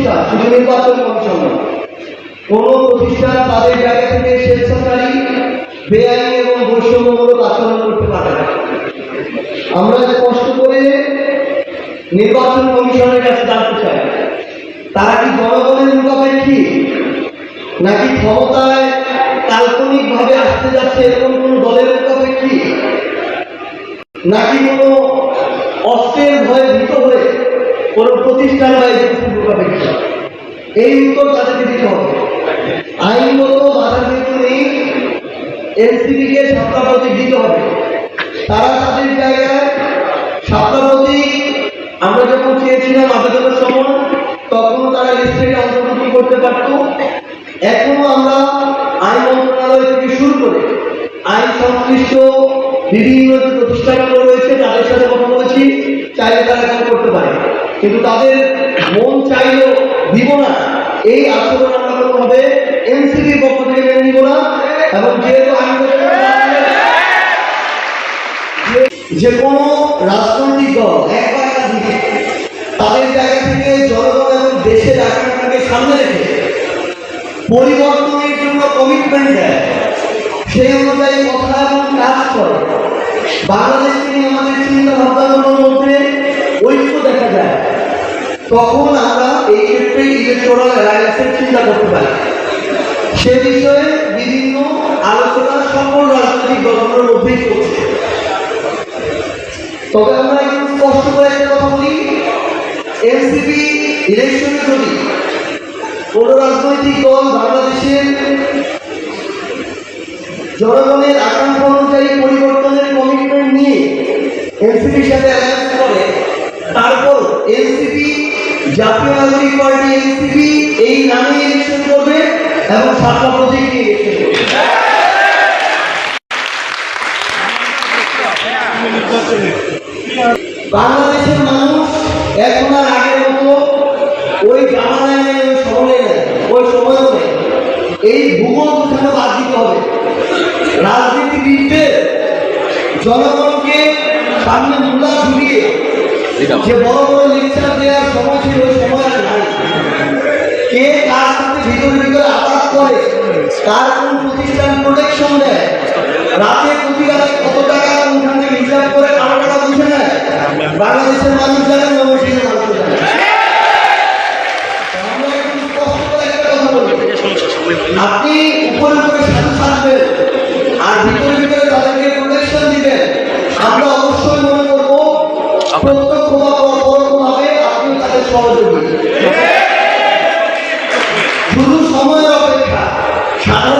প্রতিষ্ঠান শুধু নির্বাচন কমিশন কোন প্রতিষ্ঠান তাদের জায়গা থেকে স্বেচ্ছাচারী, বেআইনি এবং বৈষম্যমূলক আচরণ করতে পারে আমরা স্পষ্ট করে নির্বাচন কমিশনের কাছে জানতে চাই, তারা কি জনগণের মুখাপেক্ষী, নাকি ক্ষমতায় কাল্পনিক ভাবে আসতে যাচ্ছে এরকম কোন দলের মুখাপেক্ষী, নাকি কোনো অস্ত্রের ভয়ে ভীত হয়ে কোনো প্রতিষ্ঠান বা মুখাপেক্ষী? এই উত্তর তাদেরকে দিতে হবে। আইনগত বাধা নেই এনসিপি কে সাতটা দিতে হবে। তারা তাদের জায়গায় প্রতীক আমরা যখন চেয়েছিলাম আবেদনের সময় তখন তারা লিস্টে অন্তর্ভুক্ত করতে পারত। এখনও আমরা আইন মন্ত্রণালয় থেকে শুরু করে আইন সংশ্লিষ্ট বিভিন্ন প্রতিষ্ঠানগুলো রয়েছে, তাদের সাথে কথা বলেছি। চাইলে তারা কাজ করতে পারে। কিন্তু তাদের মন চাইলেও দিব না। এই আচরণ আমরা কোনোভাবে এনসিপির পক্ষ থেকে মেনে নিব না এবং যেহেতু যে কোনো রাজনৈতিক দল তাদের জায়গা থেকে জনগণ এবং দেশের আকাঙ্ক্ষাকে সামনে রেখে পরিবর্তনের জন্য কমিটমেন্ট দেয়, সেই অনুযায়ী কথা এবং কাজ করে। বাংলাদেশকে নিয়ে আমাদের চিন্তা ভাবনাগুলোর মধ্যে ঐক্য দেখা যায়। তখন ক্ষেত্রে ইলেকটোরাল চিন্তা করতে পারি। সে বিষয়ে বিভিন্ন আলোচনা সকল রাজনৈতিক দলগুলোর মধ্যেই চলছে। তবে আমরা একটু স্পষ্ট করে একটা কথা বলি এনসিপি ইলেকশনে যদি কোন রাজনৈতিক দল বাংলাদেশের জনগণের আকাঙ্ক্ষা অনুযায়ী পরিবর্তনের কমিটমেন্ট নিয়ে এনসিপির সাথে অ্যালায়েন্স করে। তারপর এনসিপি পার্টি এনসিপি এই নামে ইলেকশন করবে এবং নিয়ে ইলেকশন করবে। বাংলাদেশের মানুষ এখন আর আগের মতো ওই জামানায় নেই, ওই ওই সময়ও নেই। এই ভূগোল কোথাও বাদ দিতে হবে। রাজনীতিবিদদের জনগণকে সামনে মূলা ঝুলিয়ে যে বড় বড় লেকচার দেওয়ার সময় ছিল সময় নাই। কে কার সাথে ভিতরে করে, কার কোন প্রতিষ্ঠান প্রোটেকশন দেয়? রাতে প্রতি রাতে কত টাকা থেকে হিসাব করে কারও টাকা বুঝে নেয়? বাংলাদেশের মানুষ জানেন প্রত্যক্ষ পরম পাবে আপনি তাদের সহযোগী শুধু সময়ের অপেক্ষা। সাধারণ